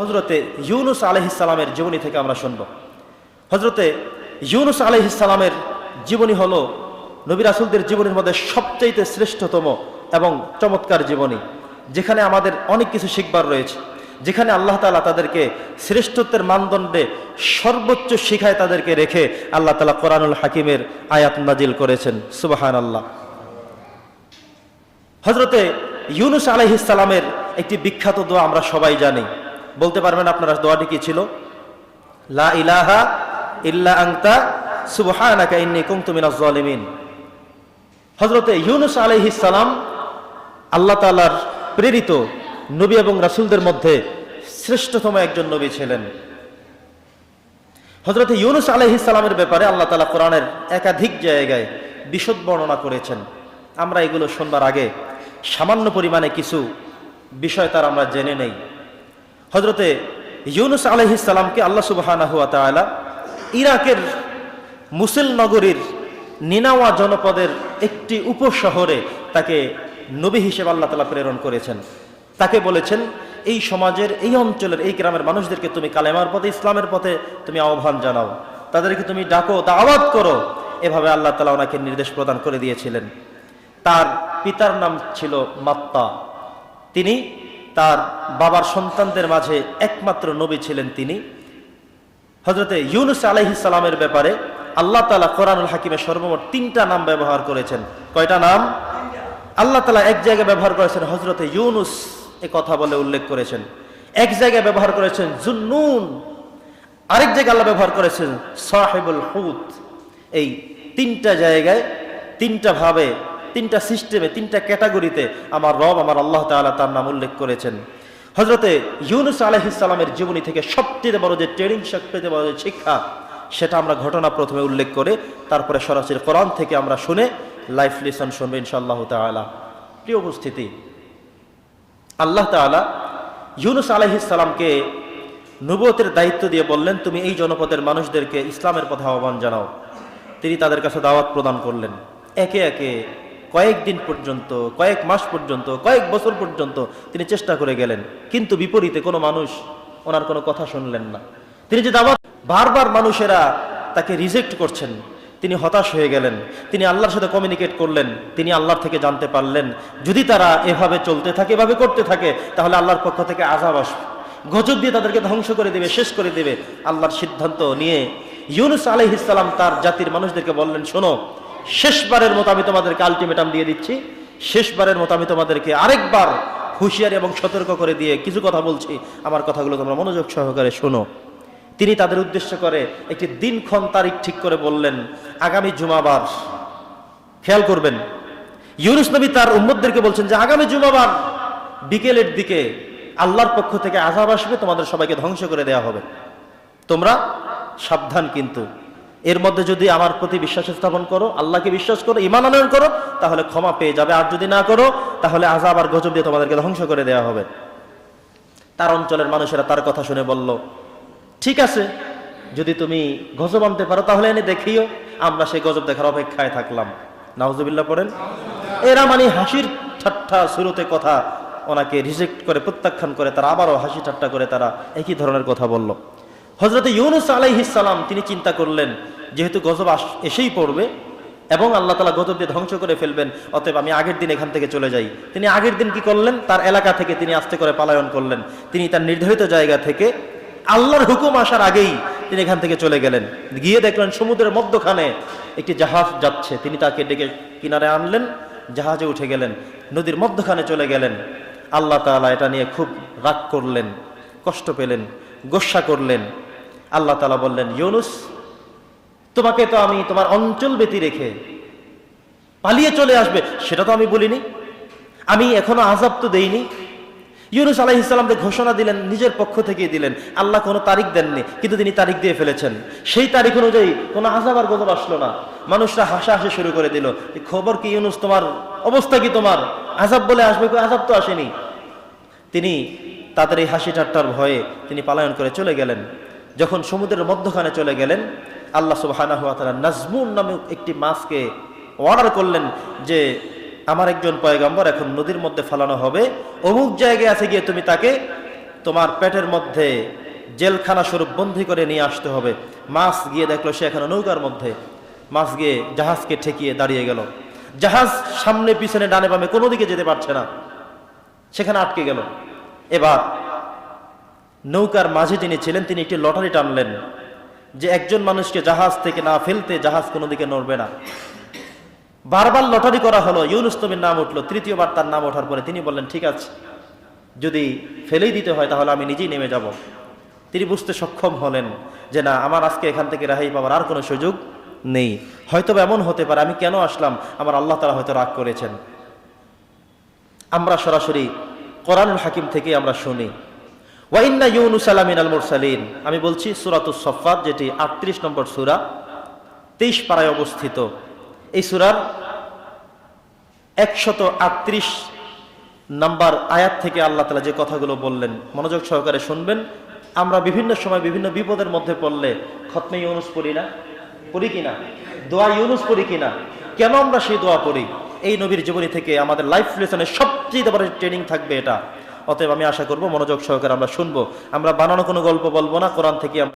হজরতে ইউনুস আলহিসালামের জীবনী থেকে আমরা শুনব। হজরতে ইউনুস আলহিসালামের জীবনী হল নবী রাসুলদের জীবনের মধ্যে সবচাইতে শ্রেষ্ঠতম এবং চমৎকার জীবনী, যেখানে আমাদের অনেক কিছু শিখবার রয়েছে, যেখানে আল্লাহ তালা তাদেরকে শ্রেষ্ঠত্বের মানদণ্ডে সর্বোচ্চ শিখায় তাদেরকে রেখে আল্লাহ তালা কোরআনুল হাকিমের আয়াত নাজিল করেছেন। সুবাহান আল্লাহ হজরতে ইউনুস আলহিসালামের একটি বিখ্যাত দোয়া আমরা সবাই জানি। বলতে পারবেন আপনারা দোয়াটি কি ছিল? লা ইলাহা ইল্লা আংতা সুবহানাকা ইন্নী কুনতু মিনাজ জালিমিন। হযরতে ইউনুস আলাইহিস সালাম আল্লাহ তাআলার প্রেরিত নবী এবং রাসূলদের মধ্যে শ্রেষ্ঠতম একজন নবী ছিলেন। হযরতে ইউনুস আলাইহিস সালামের ব্যাপারে আল্লাহ তাআলা কোরআনের একাধিক জায়গায় বিশদ বর্ণনা করেছেন। আমরা এগুলো শুনবার আগে সামান্য পরিমাণে কিছু বিষয় তার আমরা জেনে নেই। হজরতে ইউনুস আলহিসাল্লামকে আল্লাহ সুবাহানা হুয়া ইরাকের মুসিল নগরীর নিনাওয়া জনপদের একটি উপশহরে তাকে নবী হিসেবে আল্লাহ তালা প্রেরণ করেছেন। তাকে বলেছেন, এই সমাজের, এই অঞ্চলের, এই গ্রামের মানুষদেরকে তুমি কালেমার পথে, ইসলামের পথে তুমি আহ্বান জানাও। তাদেরকে তুমি ডাকো তা দাওয়াত করো। এভাবে আল্লাহ তালা ওনাকে নির্দেশ প্রদান করে দিয়েছিলেন। তার পিতার নাম ছিল মাত্তা। তিনি তার বাবার সন্তানদের মাঝে একমাত্র নবী ছিলেন তিনি। হজরতে ইউনুস আলাইহিস সালামের ব্যাপারে আল্লাহ তালা কোরআনুল হাকিমের সর্বমোট তিনটা নাম ব্যবহার করেছেন। কয়টা নাম? আল্লাহ তালা এক জায়গায় ব্যবহার করেছেন হজরতে ইউনুস এ কথা বলে উল্লেখ করেছেন। এক জায়গায় ব্যবহার করেছেন জুন্নুন, আরেক জায়গায় আল্লাহ ব্যবহার করেছেন সাহেবুল হুত। এই তিনটা জায়গায় তিনটা ভাবে তিনটা সিস্টেমে, তিনটা ক্যাটাগরিতে আমার রব, আমার আল্লাহ তাআলা তার নাম উল্লেখ করেছেন। হজরতে ইউনুস আলহিসাল্লামের জীবনী থেকে সবচেয়ে বড় যে ট্রেনিং সবচেয়ে বড় যে শিক্ষা, সেটা আমরা ঘটনা প্রথমে উল্লেখ করে তারপরে সরাসরি কোরআন থেকে আমরা শুনে লাইফ লেসন শুনব ইনশাআল্লাহ তাআলা। প্রিয় উপস্থিতি, আল্লাহ তাআলা ইউনুস আলহিসাল্লামকে নবুয়তের দায়িত্ব দিয়ে বললেন, তুমি এই জনপদের মানুষদেরকে ইসলামের পথে আহ্বান জানাও। তিনি তাদের কাছে দাওয়াত প্রদান করলেন। একে একে কয়েকদিন পর্যন্ত, কয়েক মাস পর্যন্ত, কয়েক বছর পর্যন্ত তিনি চেষ্টা করে গেলেন। কিন্তু বিপরীতে কোনো মানুষ ওনার কোনো কথা শুনলেন না। তিনি যে দাওয়াত বারবার মানুষেরা তাকে রিজেক্ট করছেন, তিনি হতাশ হয়ে গেলেন। তিনি আল্লাহর সাথে কমিউনিকেট করলেন, তিনি আল্লাহর থেকে জানতে পারলেন। যদি তারা এভাবে চলতে থাকে, এভাবে করতে থাকে, তাহলে আল্লাহর পক্ষ থেকে আজাব আসবে। গজব দিয়ে তাদেরকে ধ্বংস করে দেবে, শেষ করে দেবে। আল্লাহর সিদ্ধান্ত নিয়ে ইউনুস আলহিসাল্লাম তার জাতির মানুষদেরকে বললেন, শোনো শেষবারের মতো আমি তোমাদেরকে আলটিমেটাম দিয়ে দিচ্ছি। শেষবারের মতো আমি তোমাদেরকে আরেকবার হুঁশিয়ারি এবং সতর্ক করে দিয়ে কিছু কথা বলছি। আমার কথাগুলো তোমরা মনোযোগ সহকারে শোনো। তিনি তাদের উদ্দেশ্য করে একটি দিনক্ষণ তারিখ ঠিক করে বললেন, আগামী জুমাবার। খেয়াল করবেন, ইউনুস নবী তার উম্মদদেরকে বলছেন যে, আগামী জুমাবার, বিকেলের দিকে আল্লাহর পক্ষ থেকে আজাব আসবে, তোমাদের সবাইকে ধ্বংস করে দেওয়া হবে। তোমরা সাবধান কিন্তু। এর মধ্যে যদি আমার প্রতি বিশ্বাস স্থাপন করো, আল্লাহকে বিশ্বাস করো ইমান আনয়ন করো, তাহলে ক্ষমা পেয়ে যাবে। আর যদি না করো, তাহলে আজাব আর গজব দিয়ে তোমাদেরকে ধ্বংস করে দেওয়া হবে। তার অঞ্চলের মানুষেরা তার কথা শুনে বলল, ঠিক আছে, যদি তুমি গজব আনতে পারো, তাহলে এনে দেখিও, আমরা সেই গজব দেখার অপেক্ষায় থাকলাম। নাউজুবিল্লাহ পড়েন। এরা মানে হাসির ঠাট্টা শুরুতে কথা, ওনাকে রিজেক্ট করে, প্রত্যাখ্যান করে, তারা আবারও হাসি ঠাট্টা করে তারা একই ধরনের কথা বলল। হজরত ইউনুস আলাইহিসাল্লাম তিনি চিন্তা করলেন, যেহেতু গজব এসেই পড়বে এবং আল্লাহ তালা দিয়ে ধ্বংস করে ফেলবেন, অতএব আমি আগের দিন এখান থেকে চলে যাই। তিনি আগের দিন কি করলেন? তার এলাকা থেকে তিনি আস্তে করে পালায়ন করলেন। তিনি তার নির্ধারিত জায়গা থেকে আল্লাহর হুকুম আসার আগেই তিনি এখান থেকে চলে গেলেন। গিয়ে দেখলেন সমুদ্রের মধ্যখানে একটি জাহাজ যাচ্ছে। তিনি তাকে ডেকে কিনারে আনলেন, জাহাজে উঠে গেলেন, নদীর মধ্যখানে চলে গেলেন। আল্লাহ তাআলা এটা নিয়ে খুব রাগ করলেন, কষ্ট পেলেন, গোসা করলেন। আল্লাহ তালা বললেন, ইউনুস, তোমাকে তো আমি তোমার অঞ্চল ব্যতি রেখে পালিয়ে চলে আসবে, সেটা তো আমি বলিনি। আমি এখনও আজাব তো দেইনি। ইউনুস আলাইহিসাল্লামকে ঘোষণা দিলেন, নিজের পক্ষ থেকে দিলেন, আল্লাহ কোনো তারিখ দেননি, কিন্তু তিনি তারিখ দিয়ে ফেলেছেন। সেই তারিখ অনুযায়ী কোনো আজাব আর গজব আসলো না। মানুষরা হাসাহাসি শুরু করে দিল খবর কি ইউনুস, তোমার অবস্থা কি তোমার? আজাব বলে আসবে আজাব তো আসেনি। তিনি তাদের এই হাসি ঠাট্টার ভয়ে তিনি পালায়ন করে চলে গেলেন। যখন সমুদ্রের মধ্যখানে চলে গেলেন, আল্লাহ সুবহানাহু ওয়া তাআলা নাজমুন নামক একটি মাছকে অর্ডার করলেন যে, আমার একজন পয়গাম্বর এখন নদীর মধ্যে ফালানো হবে। অমুক জায়গায় আছে গিয়ে তুমি তাকে তোমার পেটের মধ্যে জেলখানা স্বরূপ বন্দি করে নিয়ে আসতে হবে। মাছ গিয়ে দেখল সে এখানে নৌকার মধ্যে। মাছ গিয়ে জাহাজকে ঠেকিয়ে দাঁড়িয়ে গেল। জাহাজ সামনে, পিছনে, ডানে, বামে কোনো দিকে যেতে পারছে না। সেখানে আটকে গেল। এবার নৌকার মাঝে যিনি ছিলেন, তিনি একটি লটারি টানলেন যে একজন মানুষকে জাহাজ থেকে না ফেলতে জাহাজ কোনো দিকে নড়বে না। বারবার লটারি করা হলো, ইউনুস নবীর নাম উঠল, তৃতীয়বার তার নাম ওঠার পরে তিনি বললেন, ঠিক আছে, যদি ফেলেই দিতে হয় তাহলে আমি নিজেই নেমে যাব। তিনি বুঝতে সক্ষম হলেন যে, না, আমার আজকে এখান থেকে রেহাই পাওয়ার আর কোনো সুযোগ নেই। হয়তো এমন হতে পারে, আমি কেন আসলাম? আমার আল্লাহ তালা হয়তো রাগ করেছেন। আমরা সরাসরি কোরআনুল হাকিম থেকে আমরা শুনি। ওয়াইন্না ইউনুস আলামিন আল মুরসালিন। আমি বলছি সুরাতুস সফাত যেটি আটত্রিশ নম্বর সুরা, তেইশ পাড়ায় অবস্থিত। এই সুরার একশত আটত্রিশ নাম্বার আয়াত থেকে আল্লাহ তালা যে কথাগুলো বললেন, মনোযোগ সহকারে শুনবেন। আমরা বিভিন্ন সময় বিভিন্ন বিপদের মধ্যে পড়লে, খতমে ইউনুস পড়ি না? পড়ি কিনা দোয়া ইউনুস পড়ি কিনা কেন আমরা সেই দোয়া পড়ি? এই নবীর জীবনী থেকে আমাদের লাইফ লেসনের সবচেয়ে বড় ট্রেনিং থাকবে এটা। অতএব আমি আশা করব, মনোযোগ সহকারে আমরা শুনব। আমরা বানানো কোনো গল্প বলব না, কোরআন থেকে